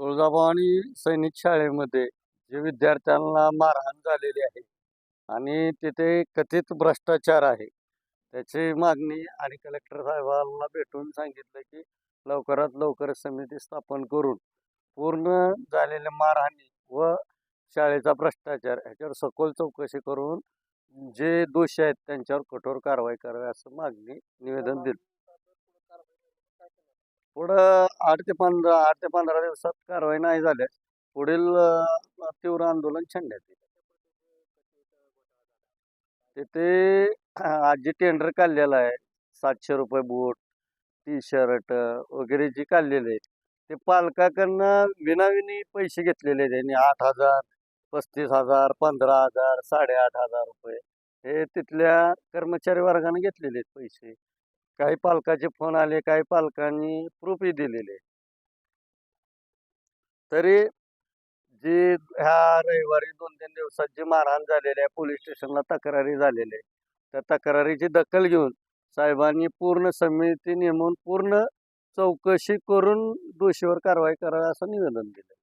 तुळजाभवानी सैनिक शाळेमध्ये जे विद्यार्थ्यांना मारहाण झालेली आहे आणि तिथे कथित भ्रष्टाचार आहे. त्याची मागणी आणि कलेक्टर साहेबांना भेटून सांगितलं की लवकरात लवकर समिती स्थापन करून पूर्ण झालेल्या मारहाणी व शाळेचा भ्रष्टाचार ह्याच्यावर सखोल चौकशी करून जे दोषी आहेत त्यांच्यावर कठोर कारवाई करावी असं मागणी निवेदन दिलं. पुढं आठ ते पंधरा आठ ते पंधरा दिवसात कारवाई नाही झाल्यास पुढील अं, तीव्र आंदोलन छंड्यात येईल. तिथे आज जे टेंडर काढलेलं आहे. सातशे रुपये बूट टी शर्ट वगैरे जे काढलेले आहेत. ते पालकाकडनं विनाविनी पैसे घेतलेले आहेत. त्यांनी आठ हजार पस्तीस हजार पंधरा हजार साडेआठ हजार रुपये हे तिथल्या कर्मचारी वर्गाने घेतलेले आहेत पैसे. काही पालकाचे फोन आले काही पालकांनी प्रूफही दिलेले. तरी जी ह्या रविवारी दोन तीन दिवसात जी मारहाण झालेली आहे पोलीस स्टेशनला तक्रारी झालेल्या आहे. त्या तक्रारीची दखल घेऊन साहेबांनी पूर्ण समिती नेमून पूर्ण चौकशी करून दोषीवर कारवाई करावी असं निवेदन दिलं.